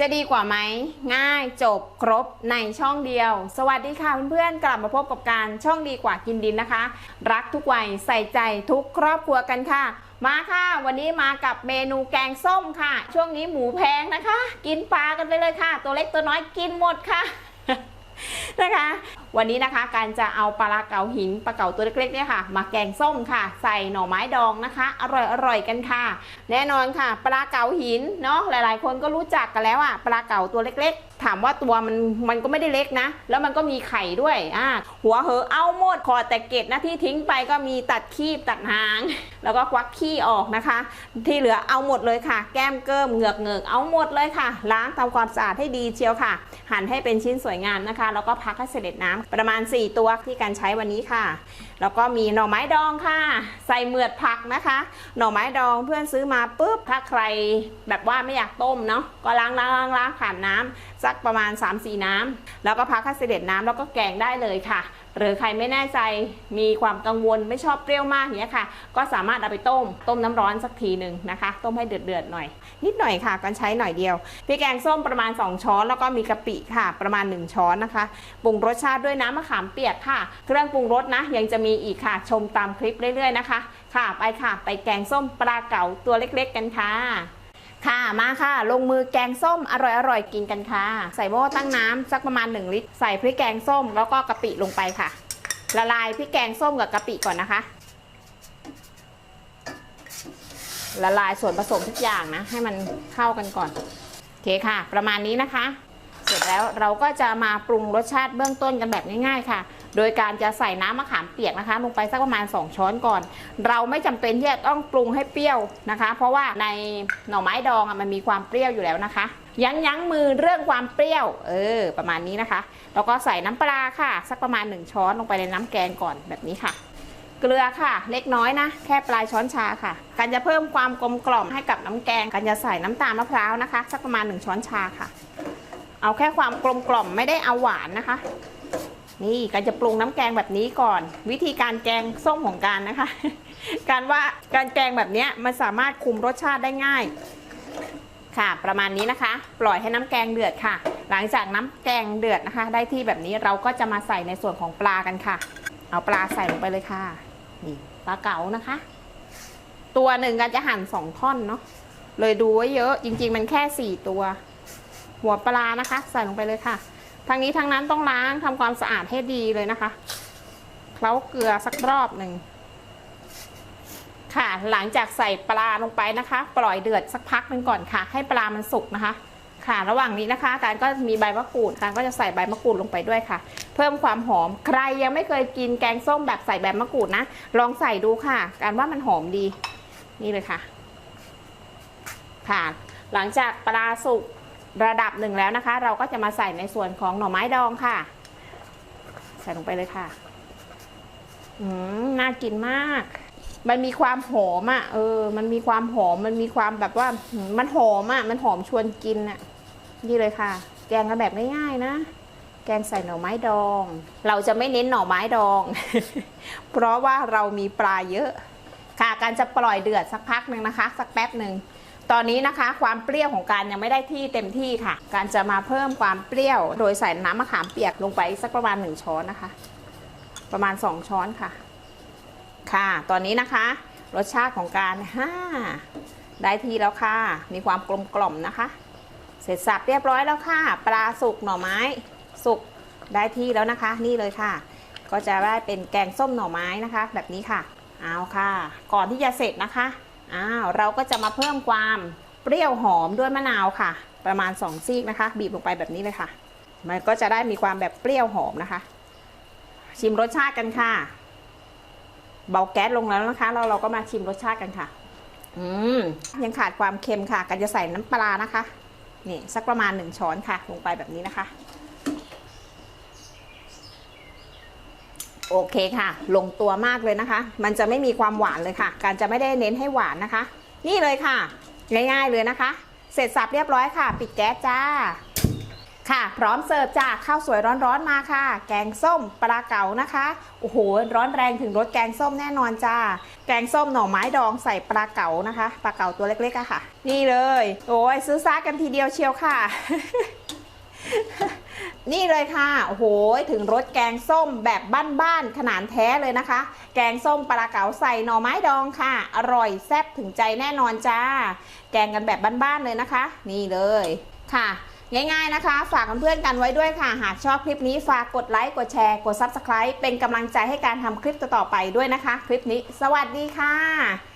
จะดีกว่าไหม ง่ายจบครบในช่องเดียว สวัสดีค่ะเพื่อนๆ กลับมาพบกับการช่องดีกว่ากินดินนะคะ รักทุกวัยใส่ใจทุกครอบครัวกันค่ะ มาค่ะ วันนี้มากับเมนูแกงส้มค่ะ ช่วงนี้หมูแพงนะคะ กินปลากันไปเลยค่ะ ตัวเล็กตัวน้อยกินหมดค่ะ นะคะ วันนี้นะคะการจะเอาปลาเก๋าหินปลาเก๋าตัวเล็กๆเนี่ยค่ะ มาแกงส้มค่ะ ใส่หน่อไม้ดองนะคะ อร่อยๆกันค่ะ แน่นอนค่ะ ปลาเก๋าหินเนาะหลายๆ คนก็รู้จักกันแล้วอะปลาเก๋าตัวเล็กๆ ถามว่าตัวมันมันก็ไม่ได้เล็กนะ แล้วมันก็มีไข่ด้วยอ่าหัวเหอะเอาหมดคอแต่เกล็ดนะที่ทิ้งไปก็มีตัดคีบตัดหาง แล้วก็ควักขี้ออกนะคะ ที่เหลือเอาหมดเลยค่ะ แก้มเกิมเหงือกเหงือกเอาหมดเลยค่ะ ล้างทำความสะอาดให้ดีเชียวค่ะ หั่นให้เป็นชิ้นสวยงามนะคะ แล้วก็พักให้เสด็จน้ำประมาณ 4 ตัวที่การใช้วันนี้ค่ะ แล้วก็มีหน่อไม้ดองค่ะ ใส่เหมือดผักนะคะ หน่อไม้ดองเพื่อนซื้อมาปุ๊บถ้าใครแบบว่าไม่อยากต้มเนาะก็ล้างล้างล้างล้างผ่านน้ำสักประมาณ 3-4 น้ำแล้วก็พักข้าวเสด็จน้ำแล้วก็แกงได้เลยค่ะ หรือใครไม่แน่ใจมีความกังวลไม่ชอบเปรี้ยวมากอย่างเงี้ยค่ะ ก็สามารถเอาไปต้ม ต้มน้ำร้อนสักทีหนึ่งนะคะ ต้มให้เดือดเดือดๆหน่อย นิดหน่อยค่ะกันใช้หน่อยเดียวพริกแกงส้มประมาณ 2 ช้อน แล้วก็มีกะปิค่ะ ประมาณ 1 ช้อนนะคะปรุงรสชาติด้วยน้ำมะขามเปียกค่ะ เครื่องปรุงรสนะยังจะมีอีกค่ะชมตามคลิปเรื่อยๆนะคะ ค่ะไปค่ะ ไปแกงส้มปลาเก๋าตัวเล็ก ๆ กันค่ะ ค่ะมาค่ะ ลงมือแกงส้มอร่อยๆกินกันค่ะ ใส่หม้อตั้งน้ำสักประมาณ 1 ลิตร ใส่พริกแกงส้มแล้วก็กะปิลงไปค่ะ ละลายพริกแกงส้มกับกะปิก่อนนะคะ ละลายส่วนผสมทุกอย่างนะ ให้มันเข้ากันก่อนโอเคค่ะ ประมาณนี้นะคะ เสร็จแล้วเราก็จะมาปรุงรสชาติเบื้องต้นกันแบบง่ายๆค่ะ โดยการจะใส่น้ำมะขามเปียกนะคะ ลงไปสักประมาณ 2 ช้อนก่อน เราไม่จำเป็นที่จะต้องปรุงให้เปรี้ยวนะคะ เพราะว่าในหน่อไม้ดองอมันมีความเปรี้ยวอยู่แล้วนะคะ ยั้งยั้งมือเรื่องความเปรี้ยว เออ ประมาณนี้นะคะ แล้วก็ใส่น้ำปลาค่ะ สักประมาณ 1 ช้อนลงไปในน้ำแกงก่อนแบบนี้ค่ะ เกลือค่ะ เล็กน้อยนะ แค่ปลายช้อนชาค่ะ การจะเพิ่มความกลมกล่อมให้กับน้ำแกงการจะใส่น้ำตาลมะพร้าวนะคะ สักประมาณ 1 ช้อนชาค่ะ เอาแค่ความกลมกล่อมไม่ได้เอาหวานนะคะ นี่การจะปรุงน้ำแกงแบบนี้ก่อน วิธีการแกงส้มของการนะคะ การว่าการแกงแบบนี้มันสามารถคุมรสชาติได้ง่าย ค่ะ ประมาณนี้นะคะ ปล่อยให้น้ำแกงเดือดค่ะ หลังจากน้ำแกงเดือดนะคะ ได้ที่แบบนี้เราก็จะมาใส่ในส่วนของปลากันค่ะ เอาปลาใส่ลงไปเลยค่ะนี่ปลาเก๋านะคะ ตัวหนึ่งก็จะหั่นสองท่อนเนาะเลยดูไว้เยอะจริง ๆ มันแค่สี่ตัว หัวปลานะคะ ใส่ลงไปเลยค่ะ ทั้งนี้ทั้งนั้นต้องล้างทำความสะอาดให้ดีเลยนะคะเคล้าเกลือสักรอบหนึ่งค่ะ หลังจากใส่ปลาลงไปนะคะ ปล่อยเดือดสักพักหนึ่งก่อนค่ะ ให้ปลามันสุกนะคะ ค่ะ ระหว่างนี้นะคะ การก็มีใบมะกรูด การก็จะใส่ใบมะกรูดลงไปด้วยค่ะ เพิ่มความหอม ใครยังไม่เคยกินแกงส้มแบบใส่ใบมะกรูดนะ ลองใส่ดูค่ะ การว่ามันหอมดี นี่เลยค่ะ ค่ะ หลังจากปลาสุก ระดับหนึ่งแล้วนะคะ เราก็จะมาใส่ในส่วนของหน่อไม้ดองค่ะ ใส่ลงไปเลยค่ะอืมน่ากินมาก มันมีความหอมอะ เออ มันมีความหอม มันมีความแบบว่ามมันหอมอะ มันหอมชวนกินอะ นี่เลยค่ะ แกงกันแบบง่ายๆนะ แกงใส่หน่อไม้ดอง เราจะไม่เน้นหน่อไม้ดอง เพราะว่าเรามีปลาเยอะ ค่ะ การจะปล่อยเดือดสักพักหนึ่งนะคะ สักแป๊บหนึ่ง ตอนนี้นะคะความเปรี้ยวของการยังไม่ได้ที่เต็มที่ค่ะ การจะมาเพิ่มความเปรี้ยว โดยใส่น้ำมะขามเปียกลงไปสักประมาณ 1 ช้อนนะคะ ประมาณ 2 ช้อนค่ะ ค่ะ ตอนนี้นะคะ รสชาติของการฮ่าได้ที่แล้วค่ะ มีความกลมกล่อมนะคะ เสร็จสับเรียบร้อยแล้วค่ะ ปลาสุกหน่อไม้สุกได้ที่แล้วนะคะ นี่เลยค่ะ ก็จะได้เป็นแกงส้มหน่อไม้นะคะ แบบนี้ค่ะ เอาค่ะ ก่อนที่จะเสร็จนะคะ อ้าวเราก็จะมาเพิ่มความเปรี้ยวหอมด้วยมะนาวค่ะ ประมาณ 2 ซีกนะคะ บีบลงไปแบบนี้เลยค่ะ มันก็จะได้มีความแบบเปรี้ยวหอมนะคะ ชิมรสชาติกันค่ะ เบาแก๊สลงแล้วนะคะแล้วเราก็มาชิมรสชาติกันค่ะ อืมยังขาดความเค็มค่ะกันจะใส่น้ำปลานะคะนี่สักประมาณหนึ่งช้อนค่ะ ลงไปแบบนี้นะคะ โอเคค่ะ ลงตัวมากเลยนะคะ มันจะไม่มีความหวานเลยค่ะ การจะไม่ได้เน้นให้หวานนะคะ นี่เลยค่ะ ง่ายๆเลยนะคะ เสร็จสับเรียบร้อยค่ะ ปิดแก๊สจ้า ค่ะ พร้อมเสิร์ฟจ้าข้าวสวยร้อนๆมาค่ะ แกงส้มปลาเก๋านะคะ โอ้โห ร้อนแรงถึงรสแกงส้มแน่นอนจ้า แกงส้มหน่อไม้ดองใส่ปลาเก๋านะคะ ปลาเก๋าตัวเล็กๆอะค่ะ นี่เลย โอ้ยซื้อซากันทีเดียวเชียวค่ะ นี่เลยค่ะ โอ้โห ถึงรสแกงส้มแบบบ้านๆ ขนาดแท้เลยนะคะ แกงส้มปลาเก๋าใส่หน่อไม้ดองค่ะ อร่อยแซ่บถึงใจแน่นอนจ้า แกงกันแบบบ้านๆ เลยนะคะ นี่เลยค่ะ ง่ายๆนะคะ ฝากเพื่อนๆกันไว้ด้วยค่ะ หากชอบคลิปนี้ฝากกดไลค์ กดแชร์ กด Subscribe เป็นกำลังใจให้การทำคลิปต่อๆไปด้วยนะคะ คลิปนี้ สวัสดีค่ะ